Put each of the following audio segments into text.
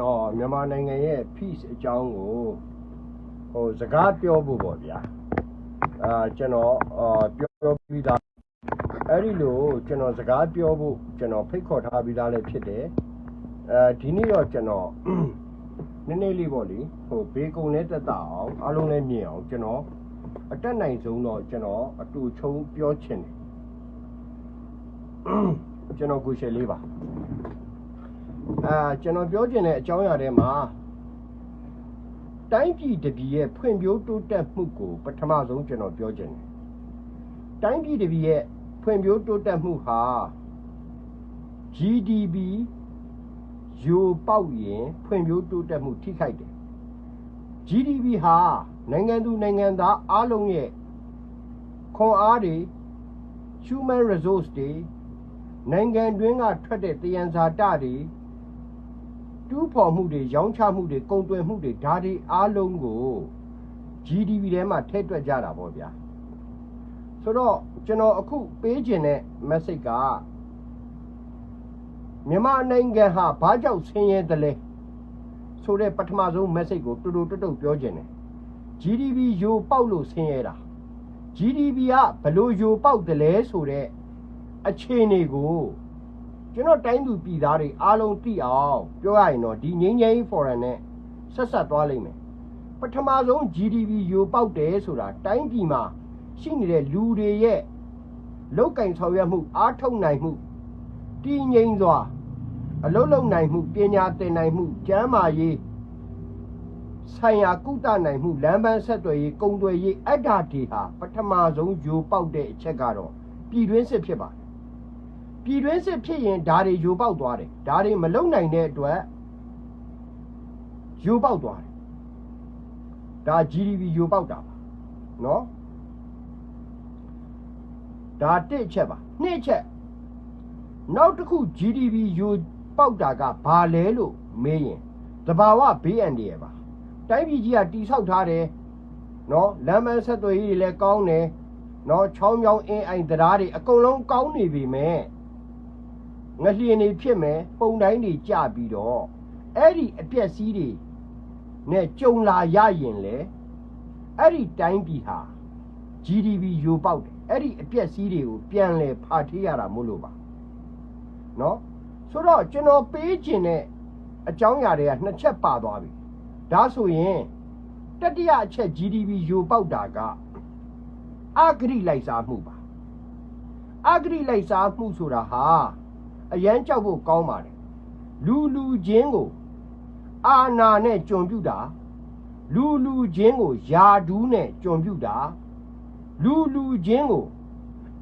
တော်မြန်မာနိုင်ငံရဲ့ peace အကြောင်းကိုဟိုစကားပြောဖို့ပေါ့ဗျာအာကျွန်တော်အာပြောပြီးသားအဲ့ဒီလိုကျွန်တော်စကားပြောဖို့ကျွန်တော်ဖိတ်ခေါ်ထားပြီးသားလည်းဖြစ်တယ်အဲဒီနေ့တော့ကျွန်တော်နည်းနည်းလေးပေါ့လေဟိုဘေကုံနဲ့တက်တာအောင်အားလုံးလည်းမြင်အောင်ကျွန်တော်အတက်နိုင်ဆုံးတော့ကျွန်တော်အတူချုံပြောချင်တယ်ကျွန်တော်ကိုရှယ်လေးပါ အာကျွန်တော်ပြောချင်တဲ့အကြောင်းအရာထဲမှာတိုင်းပြည်တစ်ပြည်ရဲ့ဖွံ့ဖြိုးတိုးတက်မှုကိုပထမဆုံးကျွန်တော်ပြောချင်တယ်။တိုင်းပြည်တစ်ပြည်ရဲ့ဖွံ့ဖြိုးတိုးတက်မှုဟာ GDP ယိုပေါက်ရင်ဖွံ့ဖြိုးတိုးတက်မှုထိခိုက်တယ်။ GDP ဟာနိုင်ငံသူနိုင်ငံသားအားလုံးရဲ့ခွန်အားတွေ human resource တွေနိုင်ငံတွင်းကထွက်တဲ့တယံဇာတတွေ တူးဖော်မှုတွေရောင်းချမှုတွေကုန်သွယ်မှုတွေဒါတွေအားလုံးကို GDP ထဲမှာထည့်တွက်ကြတာပေါ့ဗျာဆိုတော့ကျွန်တော်အခုပေးခြင်းတဲ့ message ကမြန်မာနိုင်ငံဟာဘာကြောင့်ဆင်းရဲသလဲဆိုတဲ့ပထမဆုံး message ကိုတူတူတွတ်တွတ်ပြောခြင်းတယ် GDP ယိုပေါက်လို့ဆင်းရဲတာ GDP ကဘလို့ယိုပေါက်တယ်လဲဆိုတဲ့အခြေအနေကို ကျွန်တော်တိုင်းသူပြည်သားတွေအားလုံးသိအောင်ပြောရရင်တော့ဒီငိမ့်ငိမ့် foreign နဲ့ဆက်ဆက်သွားလိမ့်မယ်ပထမဆုံး GDP ယိုပေါက်တယ်ဆိုတာတိုင်းပြည်မှာရှိနေတဲ့လူတွေရဲ့လောက်ကင်ဆောင်ရွက်မှုအားထုတ်နိုင်မှုတည်ငြိမ်စွာအလုံးလုံးနိုင်မှုပညာသင်နိုင်မှုကျန်းမာရေးဆိုင်ရာကုသနိုင်မှုလမ်းပန်းဆက်သွယ်ရေးကုန်သွယ်ရေးအတ္တတွေဟာပထမဆုံးယိုပေါက်တဲ့အချက်ကတော့ပြည်တွင်းစစ်ဖြစ်ပါတယ် ပြည်တွင်းစစ်ဖြစ်ရင်ဓာတွေယိုပေါက်သွားတယ်ဓာတွေမလုံနိုင်တဲ့အတွက်ယိုပေါက်သွားတယ်ဒါ GDP ယိုပေါက်တာပါနော်ဒါတစ်ချက်ပါနှစ်ချက်နောက်တစ်ခု GDP ယိုပေါက်တာကဘာလဲလို့မေးရင်တဘာဝဘေးအန္တရာယ်ပါတိုင်းပြည်ကြီးကတိဆောက်ထားတယ်နော်လမ်းမဆက်သွယ်ရေးတွေလည်းကောင်းတယ်နော်ချောင်းချောင်းအင်းအိုင်တရားတွေအကုန်လုံးကောင်းနေပြီမဲ့ ငလျင်တွေဖြစ်မယ်ပုံတိုင်းတွေကြပြီးတော့အဲ့ဒီအပြက်စီးတွေနဲ့ကြုံလာရရင်လေအဲ့ဒီတိုင်းပြည်ဟာ GDP ယိုပေါက်တယ်အဲ့ဒီအပြက်စီးတွေကိုပြန်လဲဖာထေးရတာမို့လို့ပါเนาะဆိုတော့ကျွန်တော်ပေးခြင်းတဲ့အကြောင်းအရာတွေကနှစ်ချက်ပါသွားပြီဒါဆိုရင်တတိယအချက် GDP ယိုပေါက်တာကအဂရိလိုက်စားမှုပါအဂရိလိုက်စားမှုဆိုတာဟာ အရန်ကြောက်ဖို့ကောင်းပါတယ်လူလူချင်းကိုအာနာနဲ့ကြုံပြုတာလူလူချင်းကိုယာဒူးနဲ့ကြုံပြုတာလူလူချင်းကို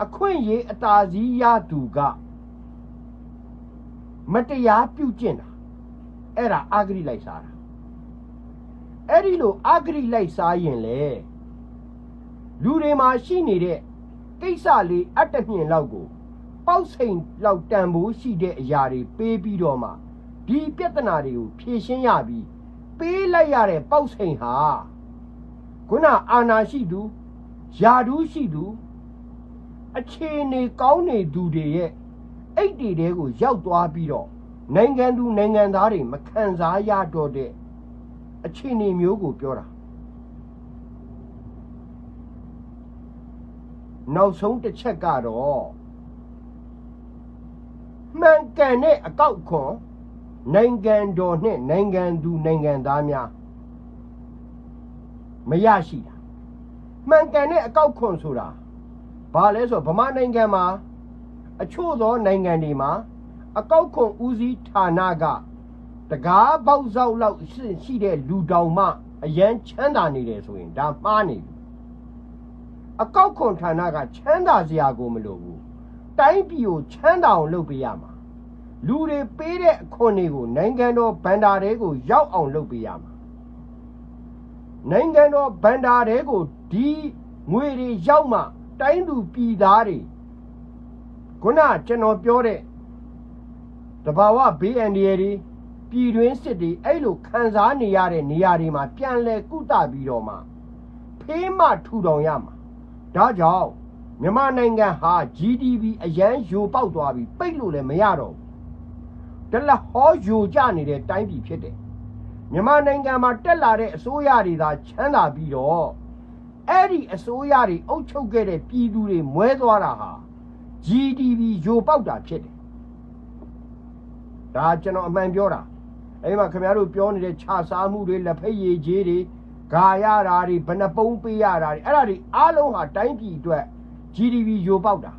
အခွင့်ရေးအသာစီးရသူကမတရားပြုကျင့်တာအဲ့ဒါအာဂရိလိုက်စားတာအဲ့ဒီလိုအာဂရိလိုက်စားရင်လေလူတွေမှာရှိနေတဲ့ကိစ္စလေးအတ္တမြင်လောက်ကို ပေါက်စိန်လောက်တန်ဖိုးရှိတဲ့အရာတွေပေးပြီးတော့မှဒီပြဿနာတွေကိုဖြေရှင်းရပြီးပေးလိုက်ရတဲ့ပေါက်စိန်ဟာခုနအာနာရှိသူယာဒူးရှိသူအခြေအနေကောင်းနေသူတွေရဲ့အိတ်တွေတဲကိုရောက်သွားပြီးတော့နိုင်ငံသူနိုင်ငံသားတွေမခံစားရတော့တဲ့အခြေအနေမျိုးကိုပြောတာနောက်ဆုံးတစ်ချက်ကတော့ မှန်ကန်တဲ့အကောက်ခွန်နိုင်ငံတော်နဲ့နိုင်ငံသူနိုင်ငံသားများမရရှိတာမှန်ကန်တဲ့အကောက်ခွန်ဆိုတာဘာလဲဆိုဗမာနိုင်ငံမှာအချို့သောနိုင်ငံတွေမှာအကောက်ခွန်ဦးစီးဌာနကတကားပေါက်ဆောက်လောက်ရှိတဲ့လူတောင်မှအရန်ချမ်းသာနေတယ်ဆိုရင်ဒါမှားနေပြီအကောက်ခွန်ဌာနကချမ်းသာစရာကိုမလိုဘူးတိုင်းပြည်ကိုချမ်းသာအောင်လုပ်ပေးရမှာ လူတွေပေးတဲ့အခွန်တွေကိုနိုင်ငံတော်ဗန္ဒာတွေကိုရောက်အောင်လုပ်ပေးရမှာနိုင်ငံတော်ဗန္ဒာတွေကိုဒီငွေတွေရောက်မှတိုင်းသူပြည်သားတွေခုနကျွန်တော်ပြောတဲ့တဘာဝဘေးအန္တရာယ်တွေပြည်တွင်းစစ်တွေအဲ့လိုခံစားနေရတဲ့နေရာတွေမှာပြန်လဲကုသပြီးတော့မှဖေးမထူထောင်ရမှာဒါကြောင့်မြန်မာနိုင်ငံဟာ GDP အရန်ယိုပေါက်သွားပြီပိတ်လို့လည်းမရတော့ဘူး တလဟောယိုကျနေတဲ့တိုင်းပြည်ဖြစ်တယ်မြန်မာနိုင်ငံမှာတက်လာတဲ့အစိုးရတွေသာချမ်းသာပြီးတော့အဲ့ဒီအစိုးရတွေအုပ်ချုပ်ခဲ့တဲ့ပြည်သူတွေမွဲသွားတာဟာ GDP ယိုပေါက်တာဖြစ်တယ်ဒါကျွန်တော်အမှန်ပြောတာအဲ့မှာခင်ဗျားတို့ပြောနေတဲ့ခြာစားမှုတွေလက်ဖက်ရည်ကြီးတွေဂါရတာတွေဘဏ္ဍပုံးပေးရတာတွေအဲ့ဒါတွေအားလုံးဟာတိုင်းပြည်အတွက် GDP ယိုပေါက်တာ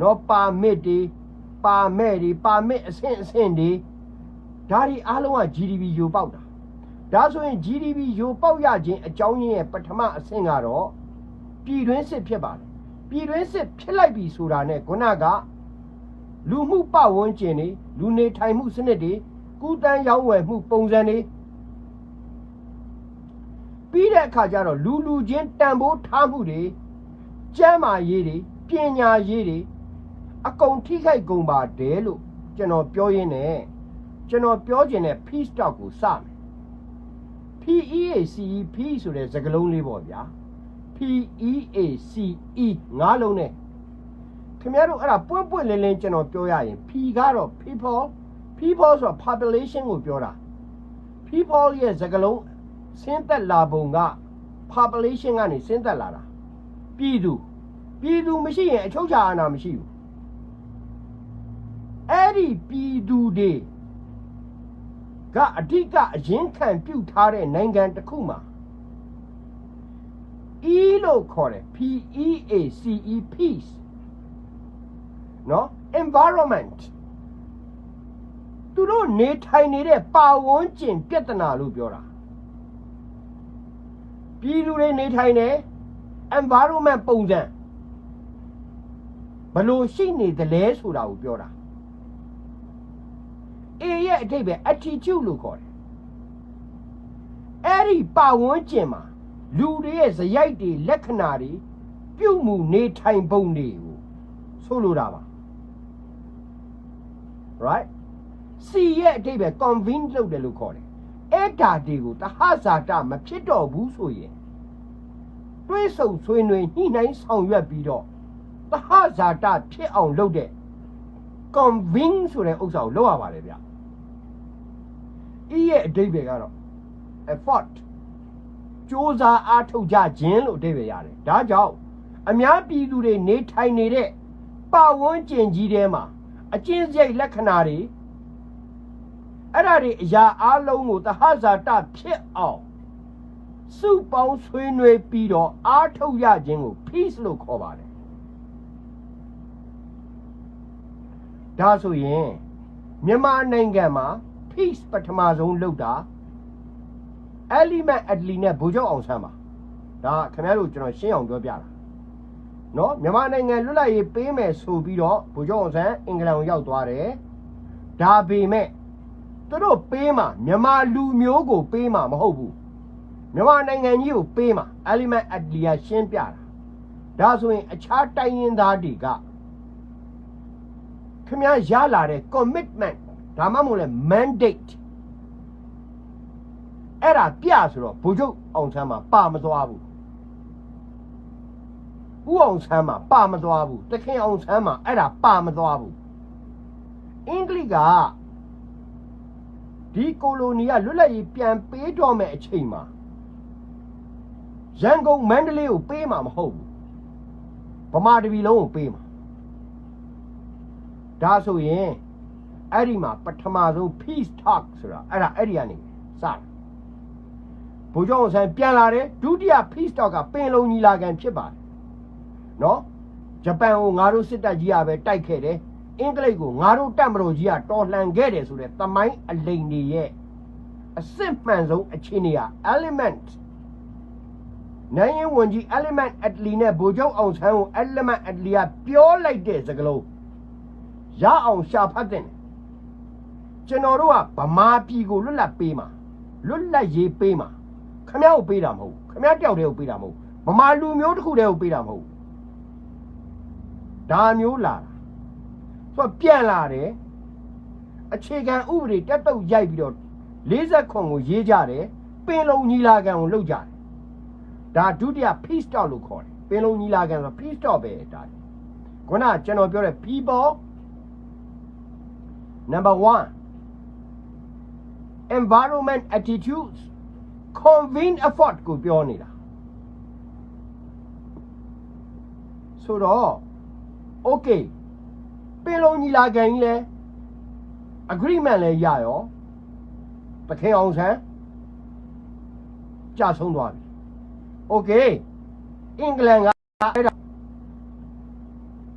နော်ပါမစ်တွေ ပါမဲ့တွေပါမစ်အဆင့်အဆင့်တွေဒါတွေအားလုံးက GDP ယိုပေါက်တာဒါဆိုရင် GDP ယိုပေါက်ရခြင်းအကြောင်းရင်းရဲ့ပထမအဆင့်ကတော့ပြည်တွင်းစစ်ဖြစ်ပါတယ်ပြည်တွင်းစစ်ဖြစ်လိုက်ပြီဆိုတာနဲ့ခုနကလူမှုပဝန်းကျင်တွေလူနေထိုင်မှုစနစ်တွေကုတန်းရောင်းဝယ်မှုပုံစံတွေပြီးတဲ့အခါကျတော့လူလူချင်းတန်ဖိုးထားမှုတွေကျမ်းမာရေးတွေပညာရေးတွေ အကုန်ထိခိုက်ကုန်ပါတယ်လို့ကျွန်တော်ပြောရင်းနဲ့ကျွန်တော်ပြောချင်တဲ့ peace talk ကိုစမယ် PEACE P ဆိုတဲ့စကားလုံးလေးပေါ့ဗျာ PEACE ငါးလုံးနဲ့ခင်ဗျားတို့အဲ့ဒါပွင့်ပွင့်လင်းလင်းကျွန်တော်ပြောရရင် P ကတော့ people people ဆိုတာ population ကိုပြောတာ people ရဲ့စကားလုံးဆင်းသက်လာပုံက population ကနေဆင်းသက်လာတာပြည်သူပြည်သူမရှိရင်အချုပ်ချာအာဏာမရှိဘူး အဲ့ဒီပြည်သူတွေကအဓိကအရင်ခံပြုတ်ထားတဲ့နိုင်ငံတစ်ခုမှာ E လို့ခေါ်တယ် P E A C E peace နော် environment သူတို့နေထိုင်နေတဲ့ပါဝန်းကျင်ပြဿနာလို့ပြောတာပြည်သူတွေနေထိုင်တဲ့ environment ပုံစံဘလို့ရှိနေသလဲဆိုတာကိုပြောတာ A ရဲ့အထိပ္ပယ် attitude လို့ခေါ်တယ်အဲ့ဒီပါဝန်းကျင်မှာလူတွေရဲ့ဇယိုက်တွေလက္ခဏာတွေပြုမှုနေထိုင်ပုံတွေကိုဆိုလိုတာပါ right C ရဲ့အထိပ္ပယ် convince လုပ်တယ်လို့ခေါ်တယ်အဲ့ဒါတွေကိုတဟဇာတမဖြစ်တော့ဘူးဆိုရင်တွေးဆုံဆွေးနွေးညှိနှိုင်းဆောင်ရွက်ပြီးတော့တဟဇာတဖြစ်အောင်လုပ်တဲ့ convince ဆိုတဲ့ဥစ္စာကိုလုပ်ရပါတယ်ဗျ။ E ရဲ့အဓိပ္ပာယ်ကတော့ effort စ조사အားထုတ်ကြခြင်းလို့အဓိပ္ပာယ်ရတယ်။ဒါကြောင့်အများပြည်သူတွေနေထိုင်နေတဲ့ပါဝန်းကျင်ကြီးထဲမှာအကျဉ်းစရိတ်လက္ခဏာတွေအဲ့ဒါတွေအရာအလုံးကိုတဟဇာတဖြစ်အောင်စုပေါင်းဆွေးနွေးပြီးတော့အားထုတ်ရခြင်းကို peace လို့ခေါ်ပါတယ်ဒါဆိုရင်မြန်မာနိုင်ငံမှာ peace ပထမဆုံးလုပ်တာ element atli နဲ့ဗိုလ်ချုပ်အောင်ဆန်းပါဒါခင်ဗျားတို့ကျွန်တော်ရှင်းအောင်ပြောပြတာနော်မြန်မာနိုင်ငံလွတ်လပ်ရေးပေးမယ်ဆိုပြီးတော့ဗိုလ်ချုပ်အောင်ဆန်းအင်္ဂလန်ကိုရောက်သွားတယ်ဒါပေမဲ့သူတို့ပေးမှာမြန်မာလူမျိုးကိုပေးမှာမဟုတ်ဘူးမြန်မာနိုင်ငံကြီးကိုပေးမှာ element atli ကရှင်းပြတာဒါဆိုရင်အခြားတိုင်းရင်းသားတွေကခင်ဗျားရလာတဲ့ commitment ဒါမှမဟုတ်လဲ mandate အဲ့ဒါပြဆိုတော့ဘုချုပ်အောင်ဆန်းမှာပါမသွားဘူးဥအောင်ဆန်းမှာပါမသွားဘူးတခင်အောင်ဆန်းမှာအဲ့ဒါပါမသွားဘူးအင်္ဂလိပ်ကဒီကိုလိုနီကလွတ်လပ်ရေးပြန်ပေးတော့မဲ့အချိန်မှာရန်ကုန်မန္တလေးကိုပေးမှာမဟုတ်ဘူးဗမာတပြည်လုံးကိုပေးမှာဒါဆိုရင် အဲ့ဒီမှာပထမဆုံး peace talk ဆိုတာအဲ့ဒါအဲ့ဒီကနေစတာဘိုးကျောင်းဆိုင်ပြန်လာတယ်ဒုတိယ peace talk ကပင်လုံညီလာခံဖြစ်ပါတယ်နော်ဂျပန်ကိုငါတို့စစ်တပ်ကြီးကပဲတိုက်ခဲ့တယ်အင်္ဂလိပ်ကိုငါတို့တပ်မတော်ကြီးကတော်လှန်ခဲ့တယ်ဆိုတဲ့သမိုင်းအလိန်တွေရဲ့အစစ်မှန်ဆုံးအခြေအနေက element နိုင်ရင်ဝန်ကြီး element atli နဲ့ဗိုလ်ချုပ်အောင်ဆန်းကို element atli ကပြောလိုက်တဲ့စကားလုံးရအောင်ရှာဖတ်တဲ့ ကျွန်တော်တို့ကဗမာပြည်ကိုလွတ်လပ်ပေးမှာလွတ်လပ်ရေးပေးမှာခမ ्या ကိုပေးတာမဟုတ်ခမ ्या တယောက်တည်းကိုပေးတာမဟုတ်ဗမာလူမျိုးတစ်ခုတည်းကိုပေးတာမဟုတ်ဒါမျိုးလာတာဆိုတော့ပြန်လာတယ်အခြေခံဥပဒေတက်တုတ်ရိုက်ပြီးတော့40ခွန်ကိုရေးကြတယ်ပင်လုံညီလာခံကိုလုပ်ကြတယ်ဒါဒုတိယ peace talk လို့ခေါ်တယ်ပင်လုံညီလာခံဆို peace talk ပဲဒါခုနကျွန်တော်ပြောတဲ့ people number 1 environment attitudes convene effort ကိုပြောနေတာဆိုတော့ okay ပင်လုံးညီလာခံကြီးလဲ agreement လဲရရောတခင်အောင်ဆန်းကြာဆုံးသွားပြီ okay အင်္ဂလန်ကအဲ့ဒါ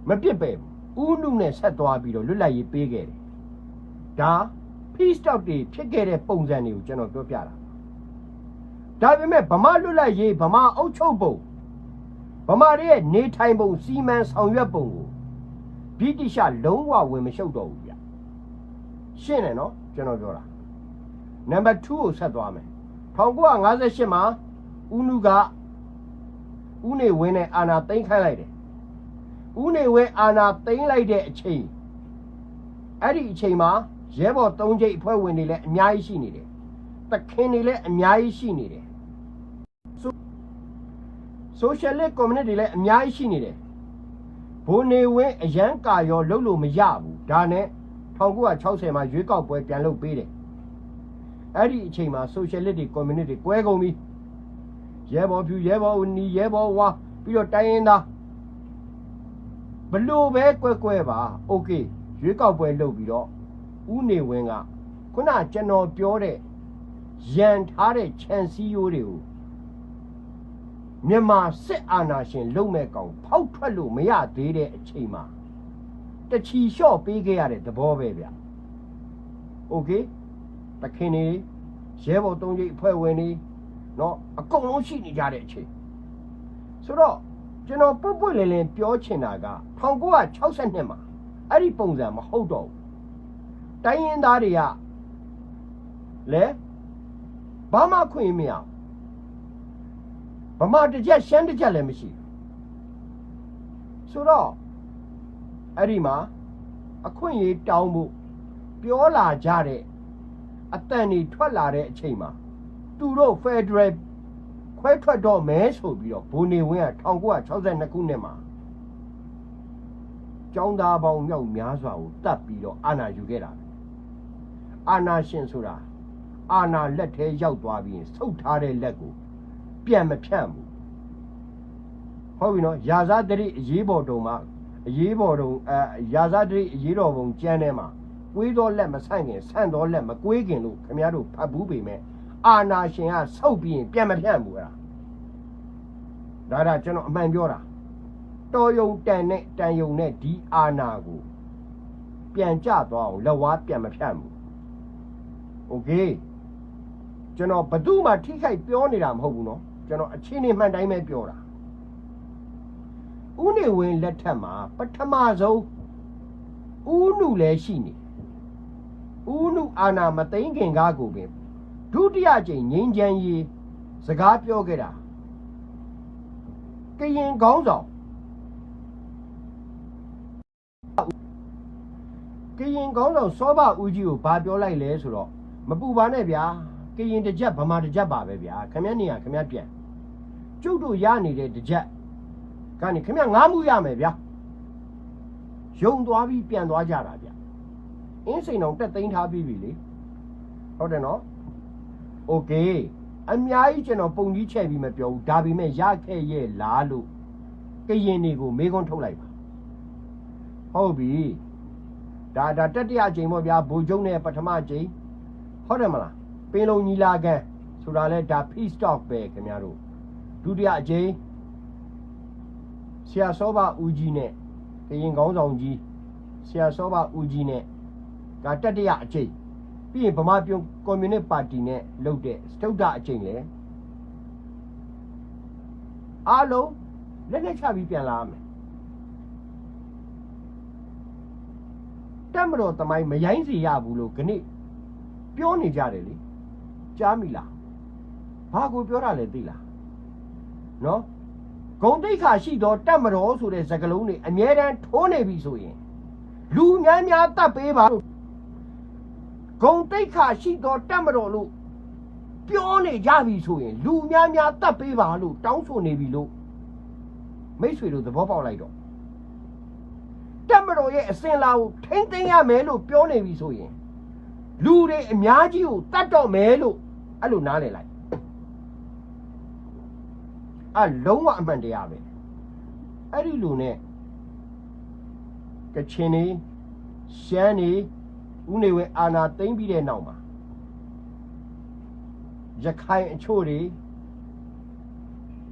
မပြစ်ပဲဘူးဦးနုနဲ့ဆက်သွားပြီးတော့လွတ်လပ်ရေးပေးခဲ့တယ်ဒါ peace talk တွေဖြစ်ခဲ့တဲ့ပုံစံတွေကိုကျွန်တော်ပြောပြတာဒါပေမဲ့ဗမာလွတ်လပ်ရေးဗမာအုပ်ချုပ်ပုံဗမာတွေရဲ့နေထိုင်ပုံစီမံဆောင်ရွက်ပုံကိုဗြိတိရှလုံးဝဝင်မရှုပ်တော့ဘူးဗျရှင်းတယ်နော်ကျွန်တော်ပြောတာနံပါတ်2ကိုဆက်သွားမယ်1958မှာဦးနုကဦးနေဝင်းနဲ့အာနာသိမ်းခိုင်းလိုက်တယ်ဦးနေဝင်းအာနာသိမ်းလိုက်တဲ့အချိန်အဲ့ဒီအချိန်မှာ ရဲဘော်၃ကျိတ်အဖွဲ့ဝင်တွေလည်းအများကြီးရှိနေတယ်တခင်တွေလည်းအများကြီးရှိနေတယ် socialist community လည်းအများကြီးရှိနေတယ်ဘိုးနေဝင်းအရန်ကာရောလှုပ်လို့မရဘူးဒါနဲ့1960မှာရွေးကောက်ပွဲပြန်လုပ်ပေးတယ်အဲ့ဒီအချိန်မှာ socialist တွေ community ကွဲကုန်ပြီရဲဘော်ဖြူရဲဘော်ဦးနီရဲဘော်ဝါပြီးတော့တိုင်းရင်းသားဘလို့ပဲကွဲကွဲပါ okay ရွေးကောက်ပွဲလုပ်ပြီးတော့ ဦးနေဝင်းကခုနကျွန်တော်ပြောတဲ့ရန်ထားတဲ့ခြံစည်းရိုးတွေကိုမြန်မာစစ်အာဏာရှင်လုံမဲ့ကောင်ဖောက်ထွက်လို့မရသေးတဲ့အချိန်မှာတချီလျှော့ပေးခဲ့ရတဲ့သဘောပဲဗျ။ Okay တခင်နေရဲဘော်သုံးကြီးအဖွဲ့ဝင်နေเนาะအကုန်လုံးရှိနေကြတဲ့အချိန်ဆိုတော့ကျွန်တော်ပုတ်ပွတ်လင်းလင်းပြောချင်တာက1962မှာအဲ့ဒီပုံစံမဟုတ်တော့ဘူး တိုင်းရင်းသားတွေကလဲဘာမှခွင့်မရဘူးဗမာတစ်ချက်ရှမ်းတစ်ချက်လည်းမရှိဘူးဆိုတော့အဲ့ဒီမှာအခွင့်အရေးတောင်းဖို့ပြောလာကြတဲ့အတန်တွေထွက်လာတဲ့အချိန်မှာသူတို့ Federal ခွဲထွက်တော့မဲဆိုပြီးတော့ဘိုနေဝင်းက1962ခုနှစ်မှာကျောင်းသားပေါင်းမြောက်များစွာကိုတတ်ပြီးတော့အာဏာယူခဲ့တာပဲ အာဏာရှင်ဆိုတာအာဏာလက်ထဲရောက်သွားပြီးရင်ဆုတ်ထားတဲ့လက်ကိုပြန်မဖြန့်ဘူးဟုတ်ပြီနော်ယာဇာတရိအရေးပေါ်တုံမှာအရေးပေါ်တုံအဲယာဇာတရိအရေးတော်ပုံကျမ်းထဲမှာကွေးတော်လက်မဆန့်ခင်ဆန့်တော်လက်မကွေးခင်လို့ခင်ဗျားတို့ဖတ်ဘူးပေမဲ့အာနာရှင်ကဆုတ်ပြီးရင်ပြန်မဖြန့်ဘူးအဲ့ဒါဒါဒါကျွန်တော်အမှန်ပြောတာတော်ယုံတန်နဲ့တန်ယုံနဲ့ဒီအာနာကိုပြန်ကြသွားအောင်လက်ဝါးပြန်မဖြန့်ဘူး โอเคကျွန်တော်ဘသူမှထိခိုက်ပြောနေတာမဟုတ်ဘူးเนาะကျွန်တော်အချင်းနေမှန်တိုင်းပဲပြောတာဦးနေဝင်းလက်ထက်မှာပထမဆုံးဦးနုလည်းရှိနေဦးနုအာနာမသိမ့်ခင်ကားကိုပင်ဒုတိယကြိမ်ငင်းချမ်းရေးစကားပြောခဲ့တာကရင်ကောင်းဆောင်ကရင်ကောင်းဆောင်စောဘဦးကြီးကိုဘာပြောလိုက်လဲဆိုတော့ မပူပါနဲ့ဗျာကရင်တစ်ချက်ဗမာတစ်ချက်ပါပဲဗျာခမည်းနေရခမည်းပြန်ကျုပ်တို့ရနေတဲ့တစ်ချက်ကနေခမည်းငားမှုရမယ်ဗျာယုံသွားပြီးပြန်သွားကြတာဗျအင်းစိန်အောင်တက်သိမ်းထားပြီးပြီလေဟုတ်တယ်နော်โอเคအများကြီးကျွန်တော်ပုံကြီးချက်ပြီးမပြောဘူးဒါပေမဲ့ရခဲ့ရဲ့လားလို့ကရင်တွေကိုမေးခွန်းထုတ်လိုက်ပါဟုတ်ပြီဒါဒါတတိယအချိန်ပေါ့ဗျာဘူကျုံနဲ့ပထမအချိန် ဟုတ်တယ်မလားပင်လုံညီလာခံဆိုတာလဲဒါ peace talk ပဲခင်ဗျားတို့ဒုတိယအချိန်ဆရာစောဘဦးကြီးနဲ့ကရင်ကောင်းဆောင်ကြီးဆရာစောဘဦးကြီးနဲ့ဒါတတိယအချိန်ပြီးရင်ဗမာပြည်ကွန်မြူနစ်ပါတီနဲ့လုပ်တဲ့စတုဒ္ဒအချိန်လဲအားလုံးလက်လက်ချပြီးပြန်လာမယ်တက်မတော်တမိုင်းမရိုင်းစီရဘူးလို့ခဏ ပြောနေကြတယ်လေကြားမိလားဘာကိုပြောတာလဲသိလားနော်ဂုံတိတ်ခါရှိတော့တက်မတော်ဆိုတဲ့စကားလုံးတွေအမြဲတမ်းထိုးနေပြီဆိုရင်လူများများတတ်ပေးပါလို့ဂုံတိတ်ခါရှိတော့တက်မတော်လို့ပြောနေကြပြီဆိုရင်လူများများတတ်ပေးပါလို့တောင်းဆိုနေပြီလို့မိတ်ဆွေတို့သဘောပေါက်လိုက်တော့တက်မတော်ရဲ့အစင်လာကိုထိမ့်သိမ်းရမယ်လို့ပြောနေပြီဆိုရင် လူတွေအများကြီးကိုတတ်တော့မယ်လို့အဲ့လိုနားလည်လိုက်အလုံးဝအမှန်တရားပဲအဲ့ဒီလူနဲ့ကချင်နေရှမ်းနေဦးနေဝင်းအာနာသိမ့်ပြီးတဲ့နောက်မှာရခိုင်အချို့တွေ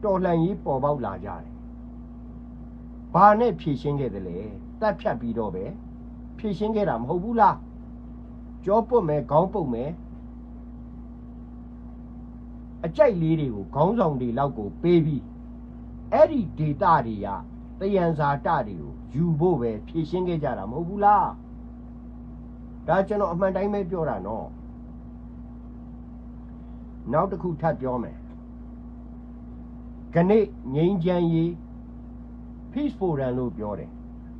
တော်လှန်ရေးပေါ်ပေါက်လာကြတယ်။ဘာနဲ့ဖြည့်ရှင်းခဲ့တယ်လဲ။တက်ဖြတ်ပြီးတော့ပဲဖြည့်ရှင်းခဲ့တာမဟုတ်ဘူးလား။ ကြောပုတ်မယ်ခေါင်းပုတ်မယ်အကြိုက်လေးတွေကိုခေါင်းဆောင်တွေလောက်ကိုပေးပြီးအဲ့ဒီဒေတာတွေကတယံဇာတတွေကိုယူဖို့ပဲဖြည့်ရှင်းခဲ့ကြတာမဟုတ်ဘူးလား။ဒါကျွန်တော်အမှန်တိုင်းပဲပြောတာနော်။နောက်တစ်ခုထပ်ပြောမယ်ခနေ့ငိမ့်ချမ်းရေး peace forum လို့ပြောတယ်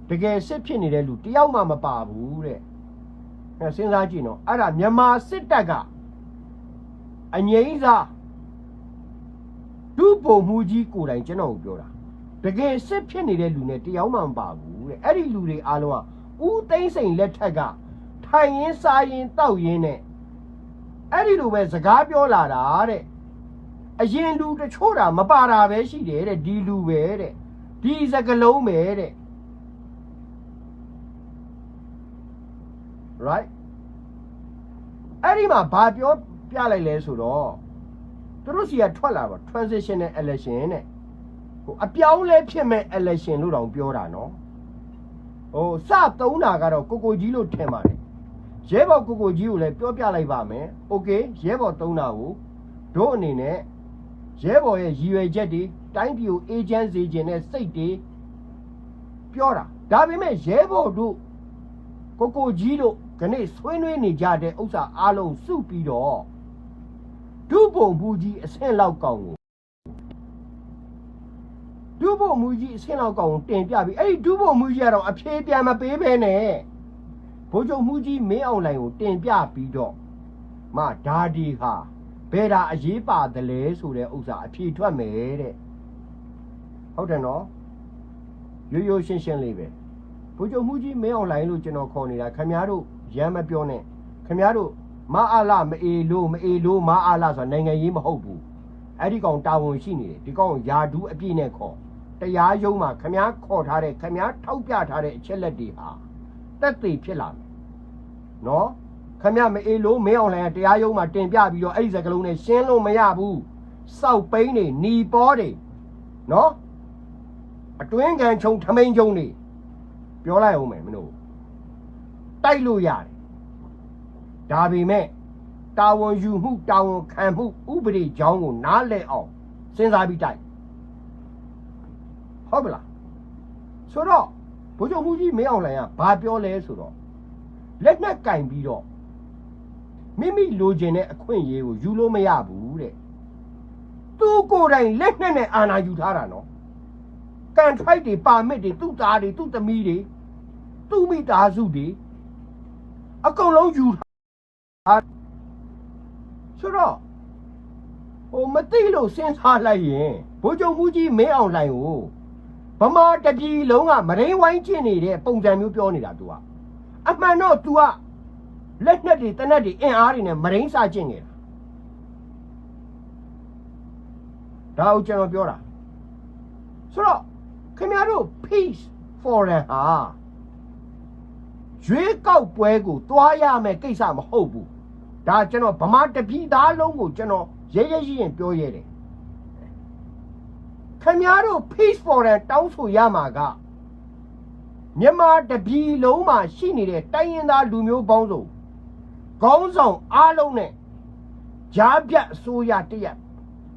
တကယ်စစ်ဖြစ်နေတဲ့လူတယောက်မှမပါဘူးတဲ့အဲ စဉ်းစားကြည့်နော်အဲ့ဒါမြန်မာစစ်တပ်ကအငိမ့်စားဒုပုံမှုကြီးကိုယ်တိုင်ကျွန်တော်ကိုပြောတာတကယ်စစ်ဖြစ်နေတဲ့လူနဲ့တယောက်မှမပါဘူးတဲ့အဲ့ဒီလူတွေအားလုံးကဦးသိန်းစိန်လက်ထက်ကထိုင်ရင်စားရင်တောက်ရင်နဲ့အဲ့ဒီလိုပဲစကားပြောလာတာတဲ့အရင်လူတချို့တာမပါတာပဲရှိတယ်တဲ့ဒီလူပဲတဲ့ဒီစကလုံးပဲတဲ့ right အဲ့ဒီမှာဘာပြောပြလိုက်လဲဆိုတော့သူတို့စီကထွက်လာပါ transitional election နဲ့ဟိုအပြောင်းလဲဖြစ်မဲ့ election လို့တောင်ပြောတာနော်ဟိုစသုံးတာကတော့ကိုကိုကြီးလို့ထင်ပါတယ်ရဲဘော်ကိုကိုကြီးကိုလည်းပြောပြလိုက်ပါမယ်โอเคရဲဘော်သုံးတာကိုတို့အနေနဲ့ရဲဘော်ရဲ့ရည်ရွယ်ချက်တွေတိုင်းပြည်ကိုအေဂျင့်စီခြင်းနဲ့စိတ်တွေပြောတာဒါပေမဲ့ရဲဘော်တို့ကိုကိုကြီးတို့ ခနေ့ဆွေးနွေးနေကြတဲ့ဥစ္စာအလုံးစုပြီးတော့ဒုပုံဘူးကြီးအဆင့်လောက်ကောင်ကိုဒုပုံမူကြီးအဆင့်လောက်ကောင်ကိုတင်ပြပြီးအဲ့ဒီဒုပုံမူကြီးကတော့အဖြေပြန်မပေးဘဲနဲ့ဘိုးချုပ်မူကြီးမင်းအောင်လှိုင်ကိုတင်ပြပြီးတော့မဒါဒီဟာဘယ်တာအရေးပါတယ်လဲဆိုတဲ့ဥစ္စာအဖြေထွက်မယ်တဲ့ဟုတ်တယ်နော်ရိုးရိုးရှင်းရှင်းလေးပဲဘိုးချုပ်မူကြီးမင်းအောင်လှိုင်လို့ကျွန်တော်ခေါ်နေတာခင်ဗျားတို့ ရမ်းမပြောနဲ့ခင်ဗျားတို့မအားလာမအေလို့မအေလို့မအားလာဆိုတာနိုင်ငံရေးမဟုတ်ဘူးအဲ့ဒီကောင်တာဝန်ရှိနေတယ်ဒီကောင်ယာဒူးအပြည့်နဲ့ခေါ်တရားရုံးမှာခမားခေါ်ထားတဲ့ခမားထောက်ပြထားတဲ့အချက်လက်တွေဟာတက်သေးဖြစ်လာမယ်နော်ခမားမအေလို့မင်းအောင်လိုင်းကတရားရုံးမှာတင်ပြပြီးတော့အဲ့ဒီစကလုံးနဲ့ရှင်းလို့မရဘူးစောက်ပိန်းနေหนีပေါ်တွေနော်အတွင်းကန်ခြုံထမိန်ခြုံနေပြောလိုက်အောင်မယ်မင်းတို့ တိုက်လို့ရတယ်ဒါပေမဲ့တာဝန်ယူမှုတာဝန်ခံမှုဥပဒေကြောင်းကိုနားလည်အောင်စဉ်းစားပြီးတိုက်ဟုတ်ပလားဆိုတော့ဘုချုပ်မှုကြီးမင်းအောင်လှိုင်ကဘာပြောလဲဆိုတော့လက်နဲ့ကင်ပြီးတော့မိမိလိုချင်တဲ့အခွင့်အရေးကိုယူလို့မရဘူးတဲ့သူကိုယ်တိုင်လက်နဲ့နဲ့အာဏာယူထားတာနော်ကန်ထရိုက်တွေပါမစ်တွေသူ့သားတွေသူ့သမီးတွေသူ့မိသားစုတွေ အကုန်လုံးယူထားဆိုတော့ဟိုမသိလို့စဉ်းစားလိုက်ရင်ဘိုးချုပ်မှုကြီးမင်းအောင်လှိုင်ကိုဗမာတပြည်လုံးကမရင်းဝိုင်းကျင့်နေတဲ့ပုံစံမျိုးပြောနေတာ तू ကအမှန်တော့ तू ကလက်နဲ့တွေတနက်တွေအင်အားတွေနဲ့မရင်းစားကျင့်နေတာဒါကိုကျွန်တော်ပြောတာဆိုတော့ခင်ဗျားတို့ peace foreign ဟာ ရွေးကောက်ပွဲကိုတွားရမယ်ကိစ္စမဟုတ်ဘူးဒါကျွန်တော်ဗမာတပြည်သားလုံးကိုကျွန်တော်ရဲရဲရရင်ပြောရတယ်ခင်ဗျားတို့ peace foreign တောင်းဆိုရမှာကမြန်မာတပြည်လုံးမှာရှိနေတဲ့တိုင်းရင်းသားလူမျိုးပေါင်းစုံခေါင်းဆောင်အားလုံးနဲ့ကြားပြတ်အစိုးရတရက်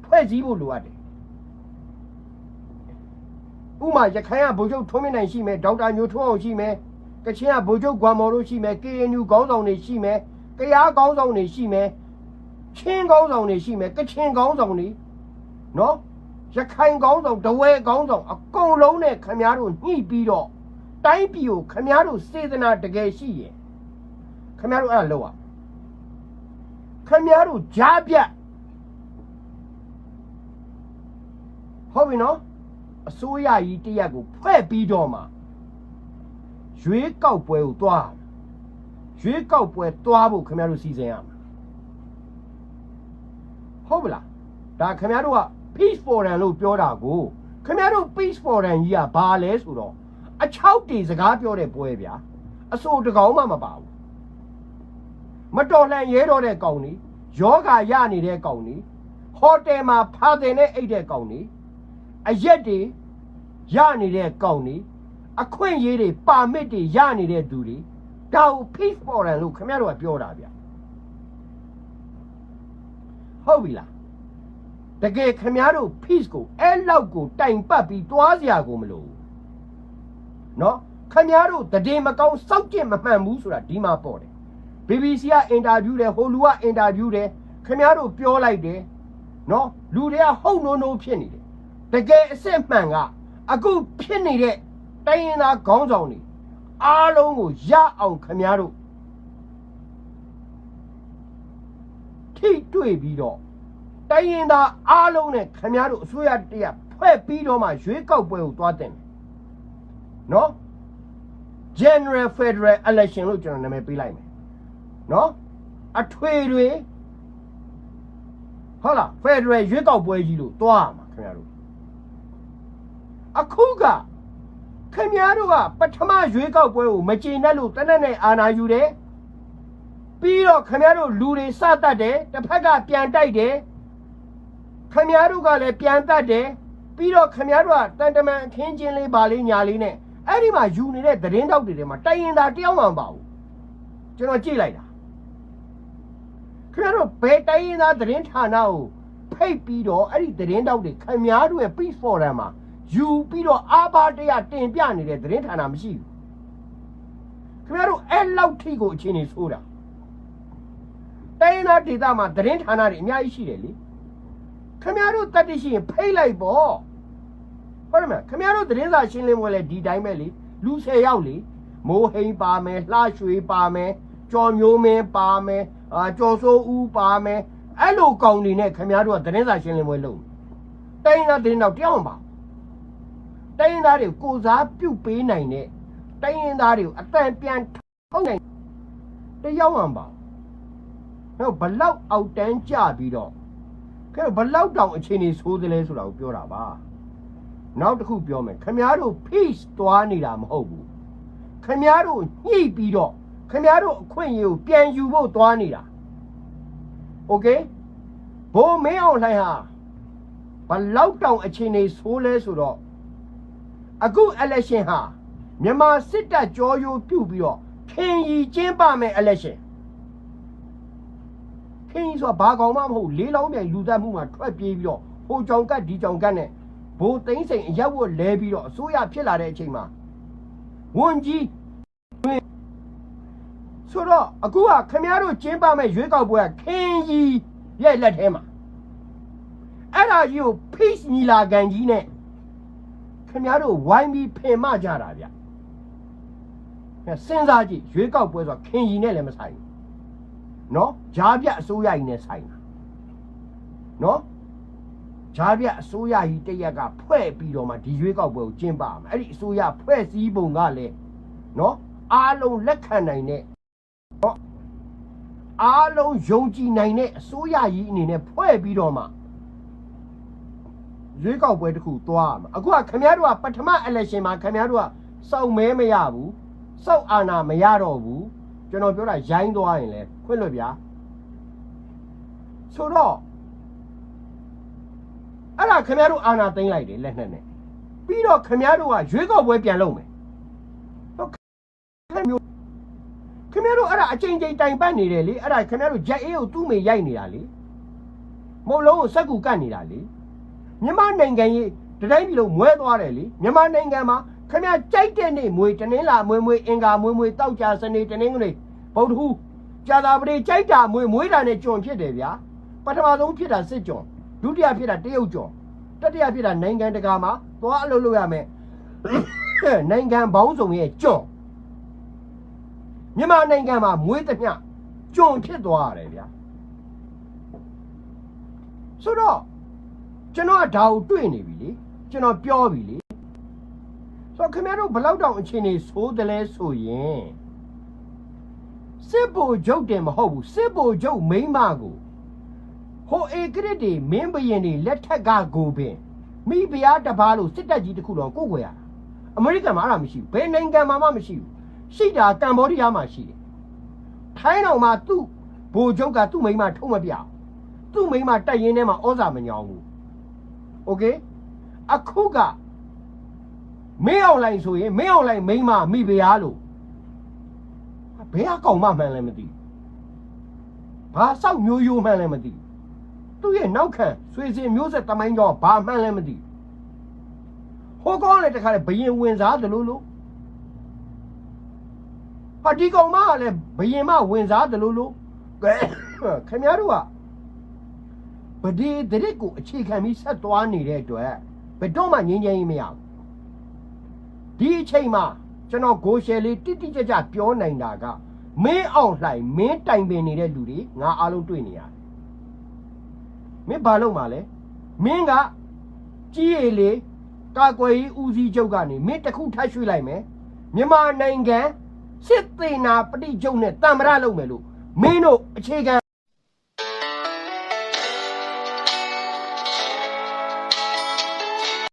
ဖွဲ့စည်းဖို့လိုအပ်တယ်ဥမာရခိုင်ကဗိုလ်ချုပ်ထွန်းမြင့်နိုင်ရှိမယ်ဒေါက်တာညိုထွန်းအောင်ရှိမယ် ကချင်ကဗိုလ်ချုပ်ဂွမ်မော်တို့ရှိမယ် KNU ခေါင်းဆောင်တွေရှိမယ်ကရားခေါင်းဆောင်တွေရှိမယ်ချင်းခေါင်းဆောင်တွေရှိမယ်ကချင်ခေါင်းဆောင်တွေနော်ရခိုင်ခေါင်းဆောင်တဝဲခေါင်းဆောင်အကုန်လုံးနဲ့ခမည်းတော်ညှိပြီးတော့တိုင်းပြည်ကိုခမည်းတော်စေတနာတကယ်ရှိရင်ခမည်းတော်အဲ့ဒါလောက်อ่ะခမည်းတော်ကြားပြတ်ဟုတ်ပြီနော်အစိုးရကြီးတရက်ကိုဖွဲ့ပြီးတော့မှ ရွေးကောက်ပွဲကိုတွားရွေးကောက်ပွဲသွားဖို့ခင်ဗျားတို့စီစဉ်ရမှာဟုတ်ပလားဒါခင်ဗျားတို့က peace forum လို့ပြောတာကိုခင်ဗျားတို့ peace forum ကြီးကဘာလဲဆိုတော့အချောက်တီစကားပြောတဲ့ပွဲဗျာအစိုးတကောင်မှမပါဘူးမတော်လှန်ရဲတော့တဲ့ကောင်ကြီးယောဂရနေတဲ့ကောင်ကြီးဟိုတယ်မှာဖာတင်နဲ့အိတ်တဲ့ကောင်ကြီးအရက်တွေရနေတဲ့ကောင်ကြီး အခွင့်အရေးတွေပါမစ်တွေရနေတဲ့သူတွေဒါကို peace forum လို့ခင်ဗျားတို့ကပြောတာဗျဟုတ်ပြီလားတကယ်ခင်ဗျားတို့ peace ကိုအဲ့လောက်ကိုတိုင်ပတ်ပြီးတွားစရာကိုမလိုဘူးနော်ခင်ဗျားတို့တည်မကောင်းစောက်ကျင်မမှန်ဘူးဆိုတာဒီမှာပေါ်တယ် BBC ကအင်တာဗျူးတယ်ဟိုလူကအင်တာဗျူးတယ်ခင်ဗျားတို့ပြောလိုက်တယ်နော်လူတွေကဟုတ်နိုးနိုးဖြစ်နေတယ်တကယ်အစ်စ်မှန်ကအခုဖြစ်နေတဲ့ တိုင်းရင်းသားခေါင်းဆောင်တွေအားလုံးကိုရအောင်ခင်ဗျားတို့ထိတွေ့ပြီးတော့တိုင်းရင်းသားအားလုံးနဲ့ခင်ဗျားတို့အစိုးရတရဖွဲ့ပြီးတော့မှရွေးကောက်ပွဲကိုသွားတင်တယ်နော် General Federal Election လို့ကျွန်တော်နာမည်ပေးလိုက်မယ်နော်အထွေတွေဟုတ်လား Federal ရွေးကောက်ပွဲကြီးလို့သွားရမှာခင်ဗျားတို့အခုက ခင်ဗျားတို့ကပထမရွေးကောက်ပွဲကိုမကျေနပ်လို့တနက်နဲ့အာဏာယူတယ်ပြီးတော့ခင်ဗျားတို့လူတွေစတတ်တယ်တစ်ဖက်ကပြန်တိုက်တယ်ခင်ဗျားတို့ကလည်းပြန်တတ်တယ်ပြီးတော့ခင်ဗျားတို့ကတန်တမန်အခင်းချင်းလေးပါလေးညာလေးနဲ့အဲ့ဒီမှာယူနေတဲ့သတင်းတောက်တွေထဲမှာတိုင်ရင်သာတယောက်မှမပါဘူးကျွန်တော်ကြည့်လိုက်တာခင်ဗျားတို့ဘယ်တိုင်ရင်သာသတင်းဌာနကိုဖိတ်ပြီးတော့အဲ့ဒီသတင်းတောက်တွေခင်ဗျားတို့ရဲ့ peace forum မှာ ယူပြီးတော့အာဘာတရားတင်ပြနေတဲ့သတင်းဌာနမရှိဘူးခင်ဗျားတို့အဲ့လောက်ထိကိုအခြေအနေဆိုးတာတိုင်းနာဒေသမှာသတင်းဌာနတွေအများကြီးရှိတယ်လေခင်ဗျားတို့တတ်တရှိရင်ဖိတ်လိုက်ပေါ့ဟုတ်တယ်မလားခင်ဗျားတို့သတင်းစာရှင်းလင်းပွဲလဲဒီတိုင်းပဲလေလူ10ယောက်လေမိုးဟိန်ပါမယ်လှရွှေပါမယ်ကြော်မျိုးမင်းပါမယ်အာကြော်စိုးဦးပါမယ်အဲ့လိုကောင်တွေနဲ့ခင်ဗျားတို့ကသတင်းစာရှင်းလင်းပွဲလုပ်တိုင်းနာသတင်းတော့တယောက်မပါဘူး တိုင်းရင်းသားတွေကိုယ်စားပြုတ်ပေးနိုင်တဲ့တိုင်းရင်းသားတွေကိုအတန်ပြန်ထုတ်နိုင်တယောက်မှမပါဘူးတော့ဘလောက်အောက်တန်းကြပြီးတော့ခဲဘလောက်တောင်အခြေအနေဆိုးသလဲဆိုတာကိုပြောတာပါနောက်တစ်ခုပြောမယ်ခမည်းတော် peace သွားနေတာမဟုတ်ဘူးခမည်းတော်ညှိပြီးတော့ခမည်းတော်အခွင့်အရေးကိုပြန်ယူဖို့သွားနေတာโอเคဘိုးမင်းအောင်လှိုင်ဟာဘလောက်တောင်အခြေအနေဆိုးလဲဆိုတော့ အခု election ဟာမြန်မာစစ်တပ်ကြောရိုးပြုတ်ပြီးတော့ခင်ရီကျင်းပမယ် election ခင်ရီဆိုတာဘာကောင်မှမဟုတ်လေးလောင်းပြိုင်လူသက်မှုမှာထွက်ပြေးပြီးတော့ဟိုကြောင်ကတ်ဒီကြောင်ကတ်နဲ့ဘိုးသိန်းစိန်အရက်ဝတ်လဲပြီးတော့အစိုးရဖြစ်လာတဲ့အချိန်မှာဝန်ကြီးဆိုတော့အခုကခမည်းတော်ကျင်းပမဲ့ရွေးကောက်ပွဲကခင်ရီရဲ့လက်ထဲမှာအဲ့ဒါကြီးကို peace ညီလာခံကြီးနဲ့ ခင်ဗျားတို့ဝိုင်းပြီးဖင်မကြတာဗျစဉ်းစားကြည့်ရွေးကောက်ပွဲဆိုတာခင်ကြီးနဲ့လည်းမဆိုင်ဘူးနော်ဂျားပြအစိုးရကြီးနဲ့ဆိုင်တာနော်ဂျားပြအစိုးရကြီးတရက်ကဖွဲ့ပြီးတော့မှဒီရွေးကောက်ပွဲကိုကျင်းပမှာအဲ့ဒီအစိုးရဖွဲ့စည်းပုံကလည်းနော်အားလုံးလက်ခံနိုင်တဲ့နော်အားလုံးယုံကြည်နိုင်တဲ့အစိုးရကြီးအနေနဲ့ဖွဲ့ပြီးတော့မှ ရွေးကောက်ပွဲတစ်ခုသွားမှာအခုကခင်ဗျားတို့ကပထမ election မှာခင်ဗျားတို့ကစောက်မဲမရဘူးစောက်အာဏာမရတော့ဘူးကျွန်တော်ပြောတာရိုင်းသွားရင်လဲခွင့်လွတ်ဗျာဆိုတော့အဲ့ဒါခင်ဗျားတို့အာဏာသိမ်းလိုက်တယ်လက်နဲ့နဲ့ပြီးတော့ခင်ဗျားတို့ကရွေးကောက်ပွဲပြန်လုပ်မယ်ဟုတ်ခင်ဗျားခင်ဗျားတို့အဲ့ဒါအချိန်ချင်းတိုင်ပတ်နေတယ်လေအဲ့ဒါခင်ဗျားတို့ဂျက်အေးကိုသူ့မေရိုက်နေတာလေမဟုတ်လုံးကိုစက်ကူကတ်နေတာလေ မြန်မာနိုင်ငံကြီးတတိုင်းပြည်လုံးမွဲသွားတယ်လေမြန်မာနိုင်ငံမှာခင်ဗျာကြိုက်တဲ့နေ့မွေတနင်္လာမွေမွေအင်္ဂါမွေမွေတောက်ကြစနေတနင်္ဂနွေဗုဒ္ဓဟူးကြာသာပတိကြိုက်တာမွေမွေတာနဲ့ကြုံဖြစ်တယ်ဗျာပထမဆုံးဖြစ်တာစစ်ကြုံဒုတိယဖြစ်တာတရုတ်ကြုံတတိယဖြစ်တာနိုင်ငံတကာမှာသွားအလုပ်လုပ်ရမယ်နိုင်ငံပေါင်းစုံရဲ့ကြုံမြန်မာနိုင်ငံမှာမွေးသမျှကြုံဖြစ်သွားရတယ်ဗျာဆိုတော့ ကျွန်တော်ကဒါကိုတွေ့နေပြီလေကျွန်တော်ပြောပြီလေဆိုတော့ခင်ဗျားတို့ဘယ်လောက်တောင်အခြေအနေဆိုးတယ်လဲဆိုရင်စစ်ဘိုလ်ချုပ်တယ်မဟုတ်ဘူးစစ်ဘိုလ်ချုပ်မိန်းမကိုဟိုအေကရစ်တွေမင်းဘရင်တွေလက်ထက်ကကိုပင်မိဖုရားတစ်ပါးလို့စစ်တပ်ကြီးတစ်ခုတော့ကိုယ်ွယ်ရတာအမေရိကန်မှာအဲ့ဒါမရှိဘူးဘယ်နိုင်ငံမှာမှမရှိဘူးရှိတာကမ်ဘောဒီးယားမှာရှိတယ်ထိုင်းတော်မှာသူ့ဘိုလ်ချုပ်ကသူ့မိန်းမထုံးမပြအောင်သူ့မိန်းမတက်ရင်ထဲမှာဩဇာမညောင်းဘူး โอเคအခုကမင်းအောင်လိုက်ဆိုရင်မင်းအောင်လိုက်မိန်းမမိဖုရားလို့ ဘယ်အကောင်မှမှန်းလည်းမသိဘူးဘာစောက်မျိုးရိုးမှန်းလည်းမသိဘူးသူ့ရဲ့နောက်ခံဆွေစဉ်မျိုးဆက်တမိုင်းကြောဘာမှန်းလည်းမသိဘူးဟိုကောင်လည်းတခါလေဘယင်ဝင်စားတယ်လို့လို့ဟာဒီကောင်မကလည်းဘယင်မဝင်စားတယ်လို့လို့ကဲခင်ဗျားတို့က ဗဒီဒရက်ကိုအခြေခံပြီးဆက်သွားနေတဲ့အတွက်ဘယ်တော့မှငြင်းငြင်းမရဘူးဒီအချိန်မှာကျွန်တော်ဂိုရှယ်လေးတိတိကျကျပြောနိုင်တာကမင်းအောင်လှိုင်မင်းတိုင်ပင်နေတဲ့လူတွေငါအားလုံးတွေ့နေရတယ်မင်းဘာလုပ်မှာလဲမင်းကကြီးရည်လေကာကွယ်ရေးဦးစီးချုပ်ကနေမင်းတစ်ခုထပ်ရွှေ့လိုက်မယ်မြန်မာနိုင်ငံစစ်သေးနာပဋိချုပ်နဲ့တံမရလုပ်မယ်လို့မင်းတို့အခြေခံ